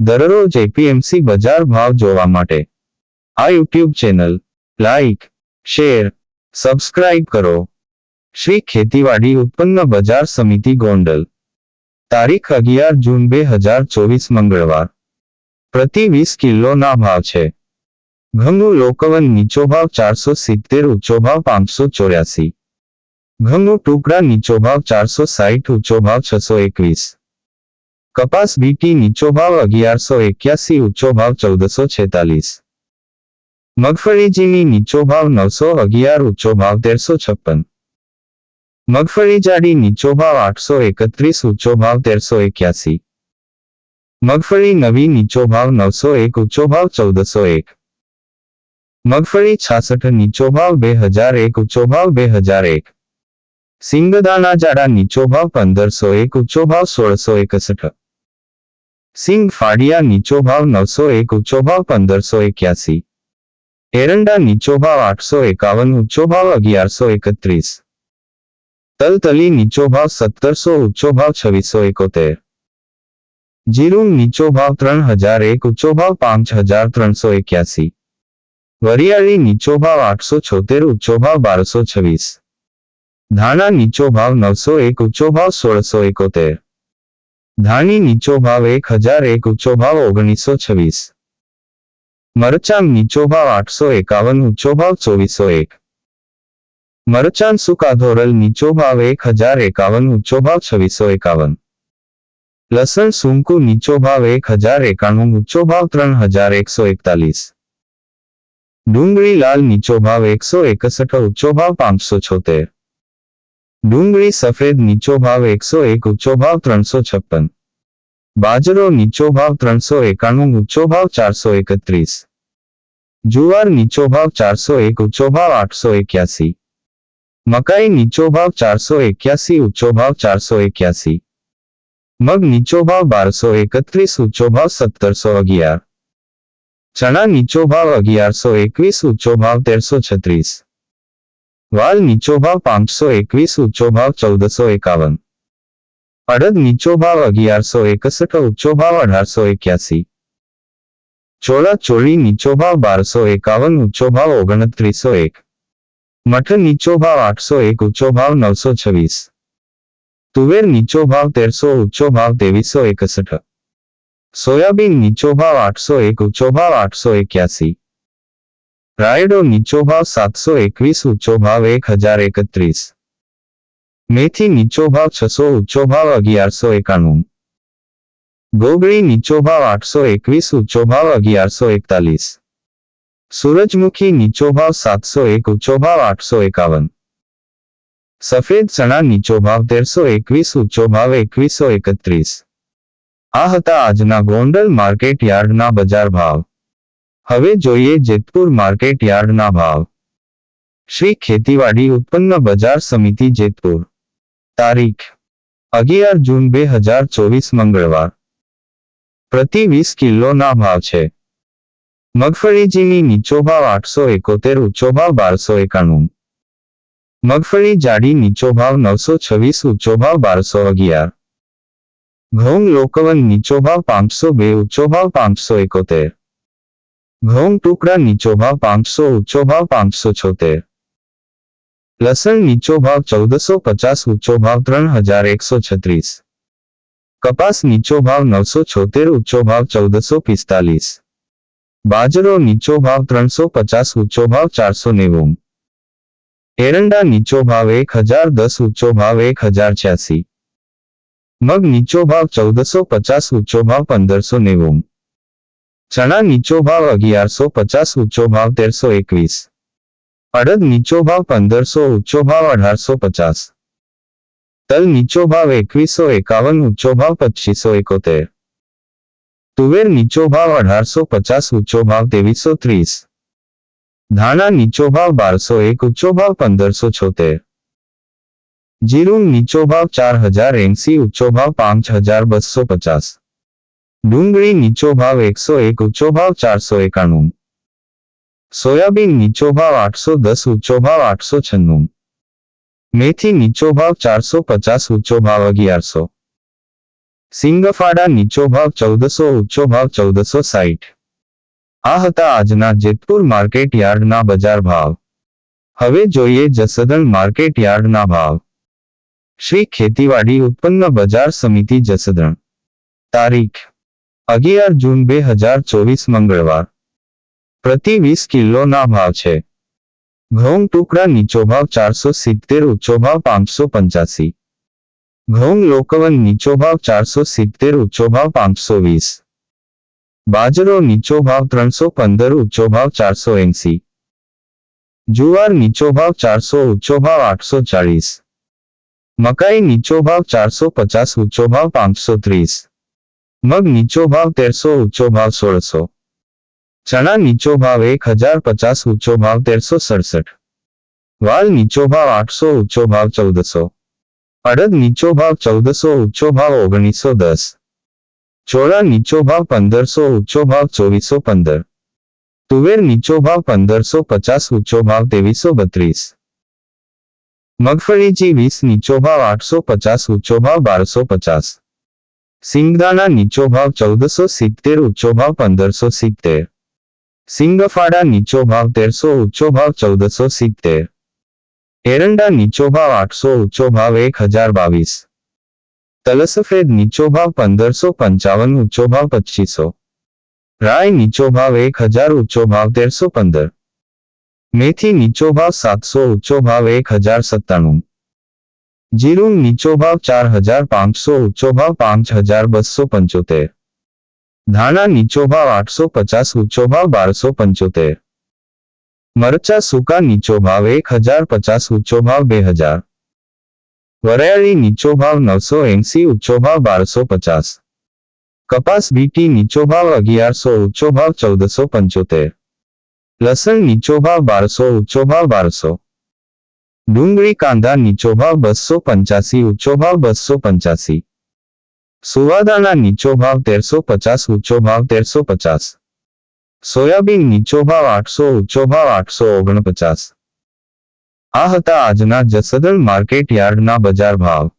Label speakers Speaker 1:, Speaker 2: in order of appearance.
Speaker 1: દરરોજ એપીએમસી બજાર ભાવ જોવા માટે. આ YouTube channel, like, share, subscribe કરો. શ્રી ખેતીવાડી ઉત્પન્ન બજાર સમિતિ ગોંડલ. તારીખ અગિયાર જૂન બે હજાર ચોવીસ મંગળવાર. પ્રતિ વીસ કિલોના ભાવ છે. ઘઉંનું લોકવન નીચો ભાવ ચારસો સિત્તેર, ઊંચો ભાવ પાંચસો ચોર્યાસી. ઘઉંનું ટુકડા નીચો ભાવ ચારસો સાઠ ઊંચો ભાવ છસો એકવીસ. કપાસ બીટી નીચો ભાવ અગિયારસો એક્યાસી ઊંચો ભાવ ચૌદસો છેતાલીસ મગફળી જીની નીચો ભાવ નવસો અગિયાર ઊંચો ભાવ તેરસો છપ્પન મગફળી જાડી નીચો ભાવ આઠસો એકત્રીસ ઊંચો ભાવ તેરસો એક્યાસી મગફળી નવી નીચો ભાવ નવસો એક ઊંચો ભાવ ચૌદસો એક મગફળી છાસઠ નીચો ભાવ બે હજાર એક ઊંચો ભાવ બે હજાર એક સિંગદાણા જાડા નીચો ભાવ પંદરસો એક ઊંચો ભાવ સોળસો એકસઠ સિંગ ફાડિયા નીચો ભાવ નવસો એક ઊંચો ભાવ પંદરસો એક્યાસી એરંડા નીચો ભાવ આઠસો એકાવન ઊંચો ભાવ અગિયારસો એકત્રીસ તલતલી નીચો ભાવ સત્તરસો ઊંચો ભાવ છવ્વીસો એકોતેર જીરું નીચો ભાવ ત્રણ હજાર એક ઊંચો ભાવ પાંચ હજાર ત્રણસો એક્યાસી વરિયાળી નીચો ભાવ આઠસો છોતેર ઊંચો ભાવ બારસો છવ્વીસ ધાણા નીચો ભાવ નવસો એક ઊંચો ભાવ સોળસો એકોતેર ધાણી નીચો ભાવ એક હજાર એક ઊંચો ભાવ ઓગણીસો છવ્વીસ મરચાં નીચો ભાવ આઠસો એકાવન ઊંચો ભાવ ચોવીસો એક મરચાં સુકાધોરલ નીચો ભાવ એક હજાર એકાવન ઊંચો ભાવ છવ્વીસો એકાવન લસણ સુંકુ નીચો ભાવ એક હજાર એકાણું ઊંચો ભાવ ત્રણ હજાર એકસો એકતાલીસ ડુંગળી લાલ નીચો ભાવ એકસો એકસઠ ઊંચો ભાવ પાંચસો છોતેર ડુંગળી સફેદ નીચો ભાવ એકસો એક ઊંચો ભાવ ત્રણસો છપ્પન બાજરો નીચો ભાવ ત્રણસો એકાણું ઊંચો ભાવ ચારસો એકત્રીસ જુવાર નીચો ભાવ ચારસો એક ઊંચો ભાવ આઠસો એક્યાસી મકાઈ નીચો ભાવ ચારસો એક્યાસી ઊંચો ભાવ ચારસો એક્યાસી મગ નીચો ભાવ બારસો એકત્રીસ ઊંચો ભાવ સત્તરસો અગિયાર ચણા નીચો ભાવ અગિયારસો એકવીસ ઊંચો ભાવ તેરસો છત્રીસ વાલ નીચો ભાવ પાંચસો એકવીસ ઊંચો ભાવ ચૌદસો એકાવન અડદ નીચો ભાવ અગિયારસો એકસઠ ઊંચો ભાવ અઢારસો એક્યાસી ચોળા ચોળી નીચો ભાવ બારસો એકાવન ઊંચો ભાવ ઓગણત્રીસો એક મઠ નીચો ભાવ આઠસો એક ઊંચો ભાવ નવસો છવ્વીસ તુવેર નીચો ભાવ તેરસો ઊંચો ભાવ ત્રેવીસો એકસઠ સોયાબીન નીચો ભાવ આઠસો એક ઊંચો ભાવ આઠસો એક્યાસી રાયડો નીચો ભાવ સાતસો એકવીસ, ઊંચો ભાવ એક હજાર એકત્રીસ. મેથી નીચો ભાવ છસો, ઊંચો ભાવ અગિયારસો એકાણું. ગોગળી નીચો ભાવ આઠસો એકવીસ, ઊંચો ભાવ અગિયારસો એકતાલીસ. સૂરજમુખી નીચો ભાવ સાતસો એક, ઊંચો ભાવ આઠસો એકાવન. સફેદ ચણા નીચો ભાવ તેરસો એકવીસ, ઊંચો ભાવ એકવીસો એકત્રીસ. આ હતા આજના ગોંડલ માર્કેટ યાર્ડના બજાર ભાવ. હવે જોઈએ જેતપુર માર્કેટ યાર્ડના ભાવ. શ્રી ખેતીવાડી ઉત્પન્ન બજાર સમિતિ જેતપુર. તારીખ. અગિયાર જૂન બે હજાર ચોવીસ મંગળવાર. પ્રતિ વીસ કિલોના ભાવ છે. મગફળીજીની નીચો ભાવ આઠસો એકોતેર, ઊંચો ભાવ બારસો એકાણું. મગફળી જાડી નીચો ભાવ નવસો છવ્વીસ, ઊંચો ભાવ બારસો અગિયાર. ઘઉં લોકવન નીચો ભાવ પાંચસો બે, ઊંચો ભાવ પાંચસો એકોતેર. ઘઉં ટુકડા નીચો ભાવ પાંચસો ઊંચો ભાવ પાંચસો છોતેર લસણ નીચો ભાવ ચૌદસો પચાસ ઊંચો ભાવ ત્રણ હજાર એકસો છત્રીસ કપાસ નીચો ભાવ નવસો છોતેર ઊંચો ભાવ ચૌદસો પિસ્તાલીસ બાજરો નીચો ભાવ ત્રણસો પચાસ ઊંચો ભાવ ચારસો નેવું એરંડા નીચો ભાવ એક હજાર દસ ઊંચો ભાવ એક હજાર છ્યાસી મગ નીચો ભાવ ચૌદસો પચાસ ઊંચો ભાવ પંદરસો નેવું ચણા નીચો ભાવ અગિયારસો પચાસ ઊંચો ભાવ તેરસો એકવીસ અડદ નીચો ભાવ પંદરસો ઊંચો ભાવ અઢારસો પચાસ તલ નીચો ભાવ એકવીસો એકાવન ઊંચો ભાવ પચીસો એકોતેર તુવેર નીચો ભાવ અઢારસો પચાસ ઊંચો ભાવ ત્રેવીસો ત્રીસ ધાણા નીચો ભાવ બારસો એક ઊંચો ભાવ પંદરસો છોતેર જીરું નીચો ભાવ ચાર હજાર એંસી ઊંચો ભાવ પાંચ હજાર બસો પચાસ ડુંગળી નીચો ભાવ એકસો એક, ઊંચો ભાવ ચારસો એકાણું. સોયાબીન નીચો ભાવ આઠસો દસ, ઊંચો ભાવ આઠસો છન્નું. મેથી નીચો ભાવ ચારસો પચાસ, ઊંચો ભાવ અગિયારસો. સિંગફાડા નીચો ભાવ ચૌદસો, ઊંચો ભાવ ચૌદસો સાઠ આ હતા આજના જેતપુર માર્કેટ યાર્ડના બજાર ભાવ. હવે જોઈએ જસદણ માર્કેટ યાર્ડના ભાવ. શ્રી ખેતીવાડી ઉત્પન્ન બજાર સમિતિ જસદણ. તારીખ અગિયાર જૂન બે હજાર ચોવીસ મંગળવાર. પ્રતિ વીસ કિલોના ભાવ છે. ઘઉં ટુકડા નીચો ભાવ ચારસો સિત્તેર ઊંચો ભાવ પાંચસો પંચ્યાસી. ઘઉં લોકવન નીચો ભાવ ચારસો સિત્તેર ઊંચો ભાવ પાંચસો વીસ. બાજરો નીચો ભાવ ત્રણસો પંદર ઊંચો ભાવ ચારસો એંસી. જુવાર નીચો ભાવ ચારસો ઊંચો ભાવ આઠસો ચાળીસ. મકાઈ નીચો ભાવ ચારસો પચાસ ઊંચો ભાવ પાંચસો ત્રીસ. મગ નીચો ભાવ તેરસો ઊંચો ભાવ સોળસો ચણા નીચો ભાવ એક હજાર પચાસ ઊંચો ભાવ તેરસો સડસઠ વાલ નીચો ભાવ આઠસો ઊંચો ભાવ ચૌદસો અડદ નીચો ભાવ ચૌદસો ઊંચો ભાવ ઓગણીસો દસ ચોળા નીચો ભાવ પંદરસો ઊંચો ભાવ ચોવીસો પંદર તુવેર નીચો ભાવ પંદરસો પચાસ ઊંચો ભાવ ત્રેવીસો બત્રીસ મગફળીજી વીસ નીચો ભાવ આઠસો પચાસ ઊંચો ભાવ બારસો પચાસ સિંગદાણા નીચો ભાવ ચૌદસો સિત્તેર, ઊંચો ભાવ પંદરસો સિત્તેર. સિંગફાડા નીચો ભાવ તેરસો, ઊંચો ભાવ ચૌદસો સિત્તેર. એરંડા નીચો ભાવ આઠસો, ઊંચો ભાવ એક હજાર બાવીસ. તલસફેદ નીચો ભાવ પંદરસો પંચાવન, ઊંચો ભાવ પચીસો. રાય નીચો ભાવ એક હજાર, ઊંચો ભાવ તેરસો પંદર. મેથી નીચો ભાવ સાતસો, ઊંચો ભાવ એક હજાર સત્તાણું. જીરું નીચો ભાવ ચાર હજાર પાંચસો ઊંચો ભાવ પાંચ હજાર બસો પંચોતેર ધાણા નીચો ભાવ આઠસો પચાસ ઊંચો ભાવ બારસો પંચોતેર મરચા સૂકા નીચો ભાવ એક હજાર પચાસ ઊંચો ભાવ બે હજાર વરિયાળી નીચો ભાવ નવસો એંસી ઊંચો ભાવ બારસો પચાસ કપાસ બીટી નીચો ભાવ અગિયારસો ઊંચો ભાવ ચૌદસો પંચોતેર લસણ નીચો ભાવ બારસો ઊંચો ભાવ બારસો ડુંગળી કાંદા નીચો ભાવ બસો પંચ્યાસી, ઊંચો ભાવ બસો પંચ્યાસી. સુવાદાના નીચો ભાવ તેરસો પચાસ, ઊંચો ભાવ તેરસો પચાસ. સોયાબીન નીચો ભાવ આઠસો, ઊંચો ભાવ આઠસો ઓગણપચાસ. આ હતા આજના જસદણ માર્કેટ યાર્ડના બજાર ભાવ.